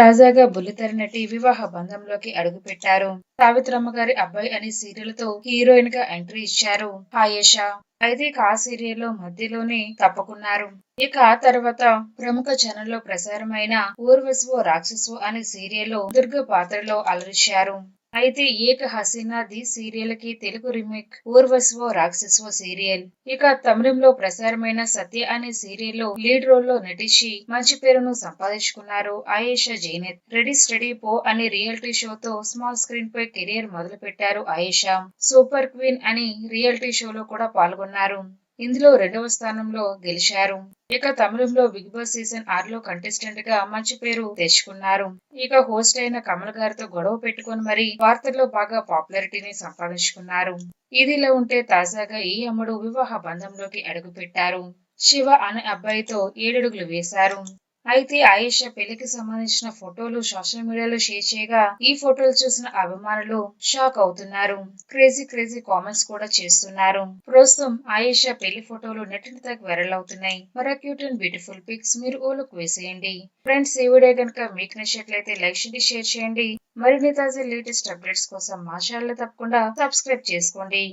తాజాగా బుల్లితెర నటి వివాహ బంధంలోకి అడుగుపెట్టారు. సావిత్రమ్మ గారి అబ్బాయి అనే సీరియల్తో హీరోయిన్గా ఎంట్రీ ఇచ్చారు హాయేష అయితే కా ఆ సీరియల్లో మధ్యలోనే తప్పుకున్నారు. ఇక ఆ తర్వాత ప్రముఖ ఛానల్లో ప్రసారమైన ఊర్వశివో రాక్షసు అనే సీరియల్లో దుర్గ పాత్రలో అలరించారు. అయితే ఏక హసీనా ది సీరియల్కి తెలుగు రీమేక్ ఊర్వశివో రాక్షసో సీరియల్. ఇక తమిళంలో ప్రసారమైన సత్య అనే సీరియల్లో లీడ్ రోల్లో నటించి మంచి పేరును సంపాదించుకున్నారు ఆయేషా జైనత్. రెడీ స్టడీ పో అనే రియాలిటీ షోతో స్మాల్ స్క్రీన్ పై కెరియర్ మొదలు పెట్టారు ఆయేషా. సూపర్ క్వీన్ అని రియాలిటీ షోలో కూడా పాల్గొన్నారు. ఇందులో రెండవ స్థానంలో గెలిచారు. ఇక తమిళంలో బిగ్ బాస్ సీజన్ ఆరులో కంటెస్టెంట్గా మంచి పేరు తెచ్చుకున్నారు. ఇక హోస్ట్ అయిన కమల్ గారితో గొడవ పెట్టుకుని మరి వార్తల్లో బాగా పాపులారిటీని సంపాదించుకున్నారు. ఇదిలా ఉంటే తాజాగా ఈ అమ్ముడు వివాహ బంధంలోకి అడుగుపెట్టారు. శివ అనే అబ్బాయితో ఏడడుగులు వేశారు. అయితే ఆయేషా పెళ్ళికి సంబంధించిన ఫోటోలు సోషల్ మీడియాలో షేర్ చేయగా ఈ ఫోటోలు చూసిన అభిమానులు షాక్ అవుతున్నారు. క్రేజీ క్రేజీ కామెంట్స్ కూడా చేస్తున్నారు. ప్రస్తుతం ఆయేషా పెళ్ళి ఫోటోలు నెట్టిన తగ్గ వైరల్ అవుతున్నాయి. మరో క్యూట్ అండ్ బ్యూటిఫుల్ పిక్స్ మీరు ఓలకు వేసేయండి. ఫ్రెండ్స్ ఈ వీడియో కనుక మీకు నచ్చినట్లయితే లైక్ చేయండి షేర్ చేయండి. మరిన్ని తాజా లేటెస్ట్ అప్డేట్స్ కోసం మా ఛానల్ తప్పకుండా సబ్స్క్రైబ్ చేసుకోండి.